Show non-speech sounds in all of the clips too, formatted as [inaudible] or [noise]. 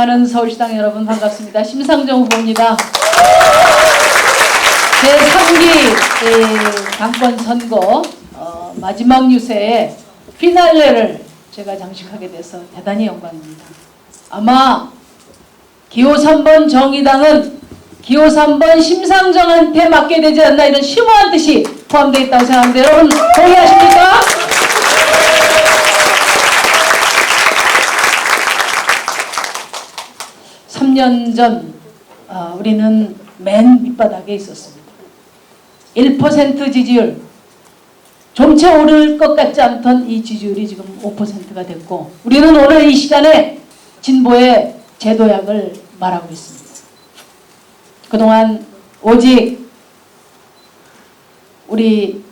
사랑하는 서울시당 여러분 반갑습니다. 심상정 후보입니다. 제3기 당권 선거 어, 마지막 유세에 피날레를 제가 장식하게 돼서 대단히 영광입니다. 아마 기호 3번 정의당은 기호 3번 심상정한테 맡게 되지 않나 이런 심오한 뜻이 포함되어 있다고 생각하는데 여러분 동의하십니까? 삼년전 아, 우리는 맨 밑바닥에 있었습니다. 1% 지지율 좀채 오를 것 같지 않던 이 지지율이 지금 5%가 됐고 우리는 오늘 이 시간에 진보의 제도약을 말하고 있습니다. 그동안 오직 우리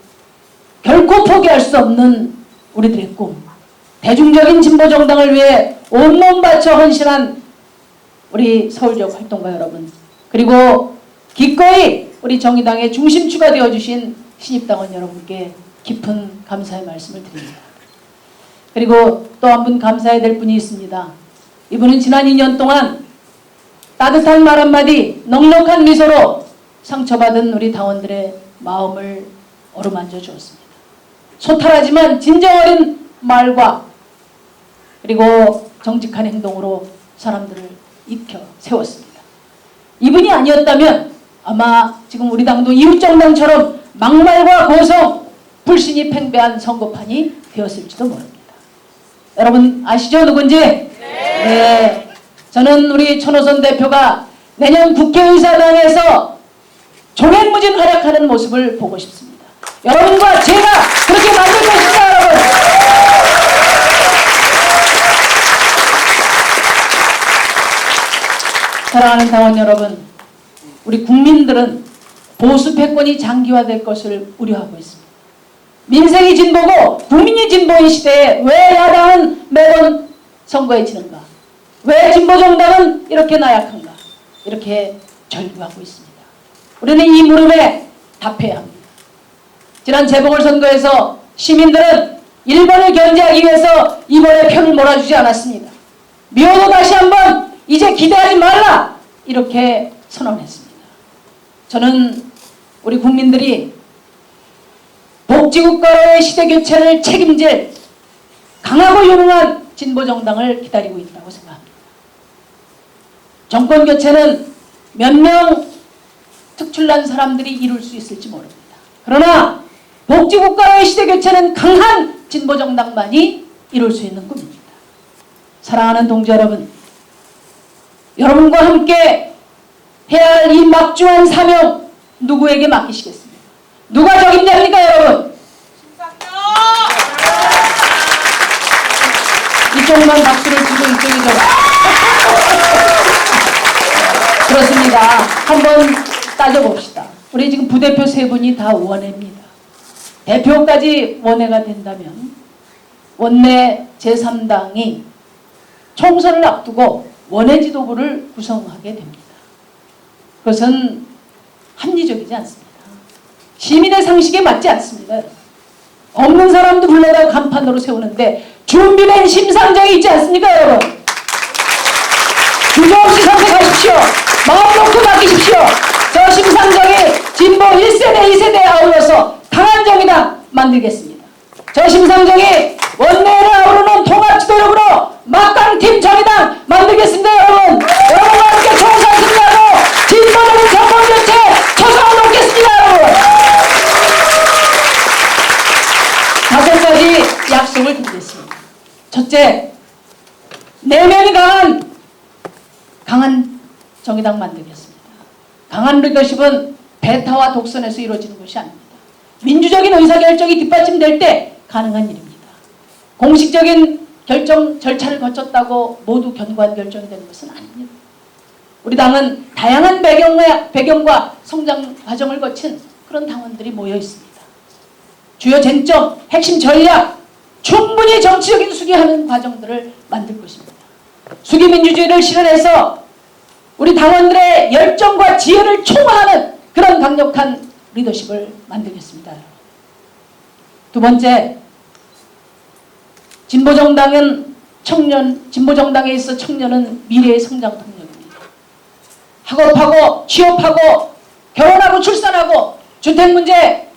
결코 포기할 수 없는 우리들의 꿈 대중적인 진보 정당을 위해 온몸 바쳐 헌신한 우리 서울역 활동가 여러분 그리고 기꺼이 우리 정의당의 중심추가 되어주신 신입당원 여러분께 깊은 감사의 말씀을 드립니다. 그리고 또 한 분 감사해야 될 분이 있습니다. 이분은 지난 2년 동안 따뜻한 말 한마디 넉넉한 미소로 상처받은 우리 당원들의 마음을 어루만져 주었습니다. 소탈하지만 진정 어린 말과 그리고 정직한 행동으로 사람들을 익혀 세웠습니다. 이분이 아니었다면 아마 지금 우리 당도 이웃정당처럼 막말과 고성, 불신이 팽배한 선거판이 되었을지도 모릅니다. 여러분 아시죠 누군지? 네. 저는 우리 천호선 대표가 내년 국회의사당에서 종횡무진 활약하는 모습을 보고 싶습니다. 여러분과 제가 그렇게 만들 것입니다, 여러분. 사랑하는 당원 여러분, 우리 국민들은 보수 패권이 장기화될 것을 우려하고 있습니다. 민생이 진보고 국민이 진보인 시대에 왜 야당은 매번 선거에 지는가? 왜 진보 정당은 이렇게 나약한가? 이렇게 절규하고 있습니다. 우리는 이 물음에 답해야 합니다. 지난 재보궐선거에서 시민들은 1번을 견제하기 위해서 이번에 표를 몰아주지 않았습니다. 미워도 다시 한번 이제 기대하지 말라 이렇게 선언했습니다. 저는 우리 국민들이 복지국가의 시대교체를 책임질 강하고 유능한 진보정당을 기다리고 있다고 생각합니다. 정권교체는 몇 명 특출난 사람들이 이룰 수 있을지 모릅니다. 그러나 복지국가의 시대교체는 강한 진보정당만이 이룰 수 있는 꿈입니다. 사랑하는 동지 여러분, 여러분과 함께 해야 할 이 막중한 사명 누구에게 맡기시겠습니까? 누가 적임자입니까 여러분? 이쪽만 박수를 치고 이쪽이 좀 [laughs] 그렇습니다. 한번 따져봅시다. 우리 지금 부대표 세 분이 다 원외입니다. 대표까지 원외가 된다면 원내 제3당이 총선을 앞두고 원외 지도부를 구성하게 됩니다. 그것은 합리적이지 않습니다. 시민의 상식에 맞지 않습니다. 없는 사람도 불러다 간판으로 세우는데 준비된 심상정이 있지 않습니까 여러분? 주저없이 선택하십시오. 마음 놓고 맡기십시오. 저 심상정이 진보 1세대 2세대에 아울러서 강한 정의당 만들겠습니다. 저 심상정이 원내를 아우르는 통합지도력으로 막강팀 정의당 만들겠습니다 여러분. 여러분과 함께 총선 승리하고 진보적인 정권교체 초성을 놓겠습니다 여러분. 다섯 가지 약속을 드리겠습니다. 첫째, 내면이 강한 강한 정의당 만들겠습니다. 강한 리더십은 배타와 독선에서 이루어지는 것이 아닙니다. 민주적인 의사결정이 뒷받침될 때 가능한 일입니다. 공식적인 결정 절차를 거쳤다고 모두 견고한 결정이 되는 것은 아닙니다. 우리 당은 다양한 배경과, 배경과 성장 과정을 거친 그런 당원들이 모여 있습니다. 주요 쟁점, 핵심 전략, 충분히 정치적인 수기하는 과정들을 만들 것입니다. 수기민주주의를 실현해서 우리 당원들의 열정과 지혜를 총화하는 그런 강력한 리더십을 만들겠습니다. 두 번째, 진보정당은 청년 진보정당에 있어 청년은 미래의 성장 동력입니다. 학업하고 취업하고 결혼하고 출산하고 주택 문제,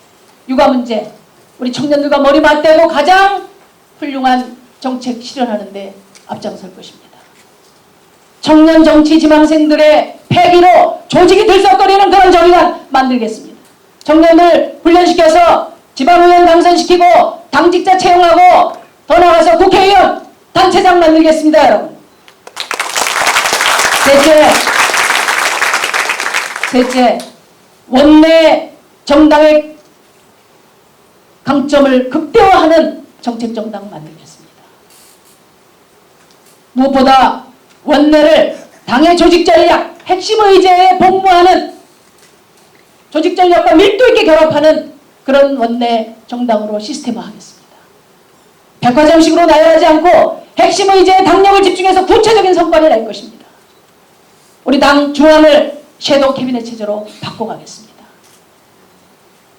육아 문제 우리 청년들과 머리 맞대고 가장 훌륭한 정책 실현하는데 앞장설 것입니다. 청년 정치 지망생들의 폐기로 조직이 들썩거리는 그런 정의만 만들겠습니다. 청년을 훈련시켜서 지방의원 당선시키고 당직자 채용하고 더 나아가서 국회의원 단체장 만들겠습니다 여러분. 셋째, 셋째 원내 정당의 강점을 극대화하는 정책 정당 만들겠습니다. 무엇보다 원내를 당의 조직 전략, 핵심 의제에 복무하는 조직 전략과 밀도 있게 결합하는 그런 원내 정당으로 시스템화하겠습니다. 백화점식으로 나열하지 않고 핵심 의제에 당력을 집중해서 구체적인 성과를 낼 것입니다. 우리 당 중앙을 섀도우 캐비넷 체제로 바꿔가겠습니다.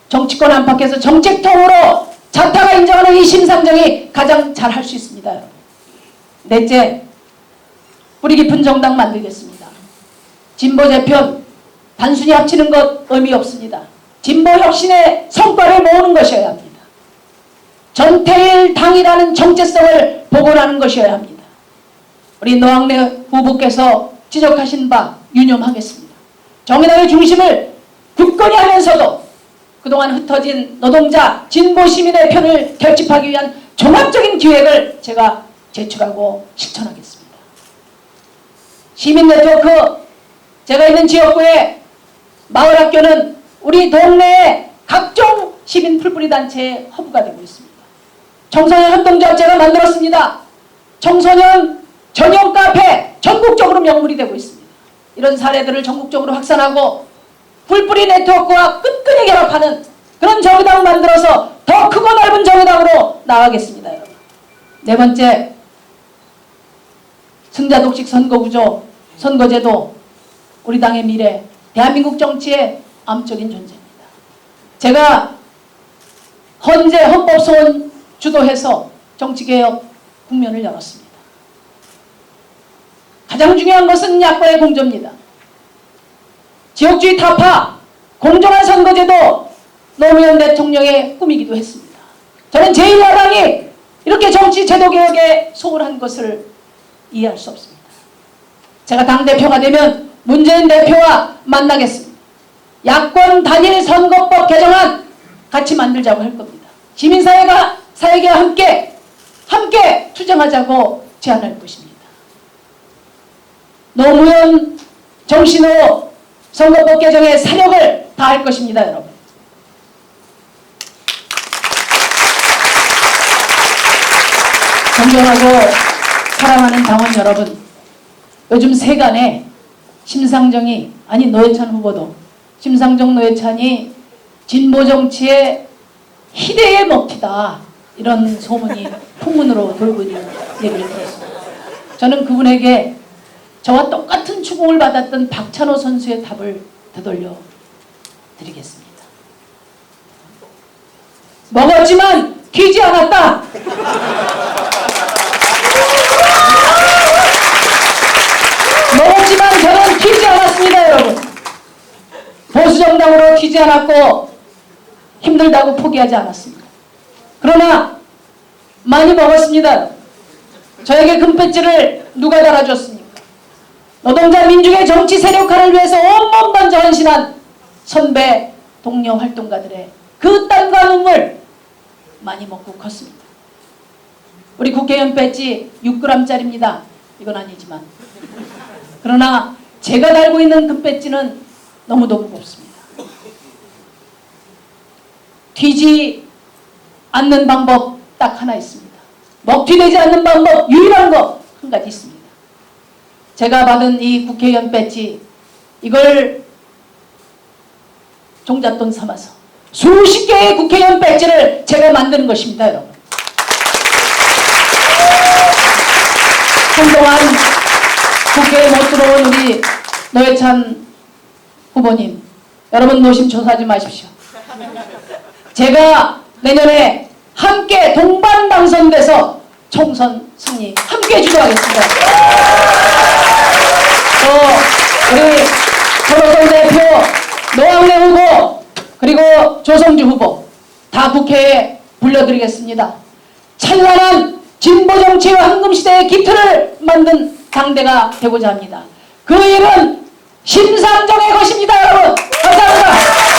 정치권 안팎에서 정책통으로 자타가 인정하는 이 심상정이 가장 잘 할 수 있습니다. 넷째, 뿌리 깊은 정당 만들겠습니다. 진보 재편 단순히 합치는 것 의미 없습니다. 진보 혁신의 성과를 모으는 것이어야 합니다. 전태일 당이라는 정체성을 복원하는 것이어야 합니다. 우리 노학래 후보께서 지적하신 바 유념하겠습니다. 정의당의 중심을 굳건히 하면서도 그동안 흩어진 노동자, 진보 시민의 편을 결집하기 위한 종합적인 기획을 제가 제출하고 실천하겠습니다. 시민 네트워크 제가 있는 지역구의 마을 학교는 우리 동네의 각종 시민 풀뿌리 단체의 허브가 되고 있습니다. 청소년 협동조합 제가 만들었습니다. 청소년 전용 카페 전국적으로 명물이 되고 있습니다. 이런 사례들을 전국적으로 확산하고 풀뿌리 네트워크와 끈끈이 결합하는 그런 정의당을 만들어서 더 크고 넓은 정의당으로 나가겠습니다. 여러분. 네 번째 승자 독식 선거구조, 선거제도, 우리 당의 미래, 대한민국 정치의 암적인 존재입니다. 제가 헌재 헌법소원 주도해서 정치개혁 국면을 열었습니다. 가장 중요한 것은 야권의 공조입니다. 지역주의 타파, 공정한 선거제도 노무현 대통령의 꿈이기도 했습니다. 저는 제1야당이 이렇게 정치 제도 개혁에 소홀한 것을 이해할 수 없습니다. 제가 당대표가 되면 문재인 대표와 만나겠습니다. 야권 단일 선거법 개정안 같이 만들자고 할 겁니다. 시민사회가 사회계와 함께 함께 투쟁하자고 제안할 것입니다. 노무현 정신으로 선거법 개정에 사력을 다할 것입니다, 여러분. 존경하고 사랑하는 당원 여러분, 요즘 세간에 심상정이 아니 노회찬 후보도 심상정 노회찬이 진보 정치의 희대의 먹튀다 이런 소문이 풍문으로 돌고 있는 얘기를 들었습니다. 저는 그분에게 저와 똑같은 추궁을 받았던 박찬호 선수의 답을 되돌려 드리겠습니다. 먹었지만 튀지 않았다. 먹었지만 저는 튀지 않았습니다, 여러분. 보수 정당으로 튀지 않았고 힘들다고 포기하지 않았습니다. 그러나 많이 먹었습니다. 저에게 금배지를 누가 달아줬습니까? 노동자 민중의 정치 세력화를 위해서 온몸 던져 헌신한 선배 동료 활동가들의 그 땀과 눈물 많이 먹고 컸습니다. 우리 국회의원 배지 6g짜리입니다. 이건 아니지만 그러나 제가 달고 있는 금배지는 너무도 무겁습니다. 튀지 않는 방법 딱 하나 있습니다. 먹튀되지 않는 방법 유일한 거한 가지 있습니다. 제가 받은 이 국회의원 배지 이걸 종잣돈 삼아서 수십 개의 국회의원 배지를 제가 만드는 것입니다, 여러분. 한동안 국회에 못 들어온 우리 노회찬 후보님, 여러분 노심초사하지 마십시오. 제가 내년에 함께 동반 당선돼서 총선 승리 함께 주도하겠습니다. 또 우리 서로성 대표, 노학래 후보, 그리고 조성주 후보 다 국회에 불러드리겠습니다. 찬란한 진보 정치의 황금 시대의 기틀을 만든 당대가 되고자 합니다. 그 일은 심상정의 것입니다 여러분. 감사합니다.